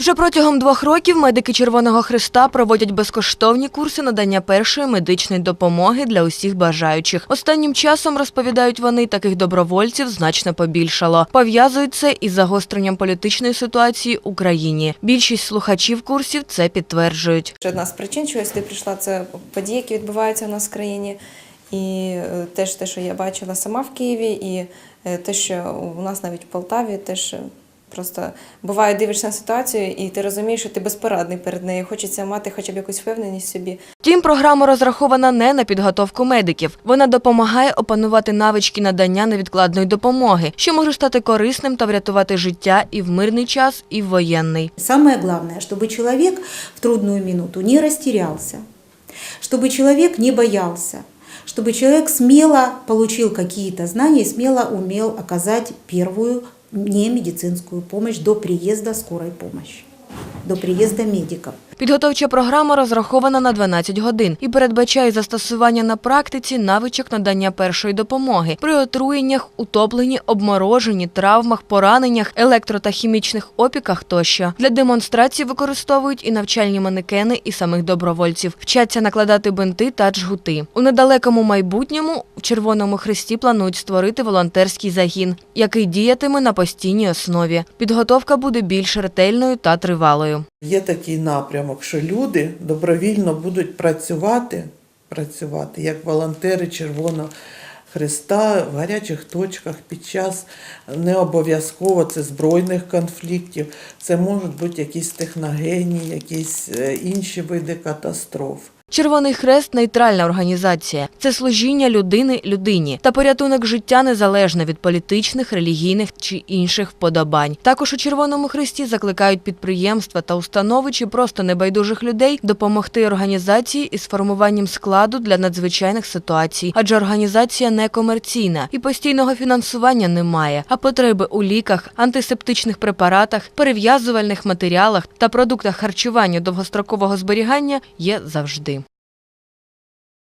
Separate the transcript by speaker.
Speaker 1: Вже протягом двох років медики Червоного Христа проводять безкоштовні курси надання першої медичної допомоги для усіх бажаючих. Останнім часом розповідають вони, таких добровольців значно побільшало. Пов'язують це із загостренням політичної ситуації в Україні. Більшість слухачів курсів це підтверджують.
Speaker 2: Одна з причин, чого я прийшла, це події, які відбуваються у нас в країні. І е, теж те, що я бачила сама в Києві, і е, те, що у нас навіть в Полтаві, теж е, просто буває дивишся на ситуацію, і ти розумієш, що ти безпорадний перед нею. Хочеться мати хоча б якусь впевненість в собі.
Speaker 1: Втім, програма розрахована не на підготовку медиків. Вона допомагає опанувати навички надання невідкладної допомоги, що може стати корисним та врятувати життя і в мирний час, і в воєнний.
Speaker 3: Самое главное, чтобы человек в трудную минуту не растерялся, чтобы человек не боялся, чтобы человек смело получил какие-то знания и смело умел оказать первую немедицинскую помощь до приезда скорой помощи, до приезда медиков.
Speaker 1: Підготовча програма розрахована на 12 годин і передбачає застосування на практиці навичок надання першої допомоги при отруєннях, утопленні, обмороженні, травмах, пораненнях, електро та хімічних опіках тощо. Для демонстрації використовують і навчальні манекени, і самих добровольців. Вчаться накладати бинти та джгути. У недалекому майбутньому в Червоному Хресті планують створити волонтерський загін, який діятиме на постійній основі. Підготовка буде більш ретельною та тривалою.
Speaker 4: Є такий напрямок, що люди добровільно будуть працювати, працювати як волонтери Червоного Христа в гарячих точках під час не обов'язково це збройних конфліктів, це можуть бути якісь техногенні, якісь е, інші види катастроф.
Speaker 1: Червоний хрест нейтральна організація. Це служіння людини людині та порятунок життя незалежно від політичних, релігійних чи інших вподобань. Також у Червоному хресті закликають підприємства та установи чи просто небайдужих людей допомогти організації із формуванням складу для надзвичайних ситуацій, адже організація не комерційна і постійного фінансування немає. А потреби у ліках, антисептичних препаратах, перев'язувальних матеріалах та продуктах харчування довгострокового зберігання є завжди.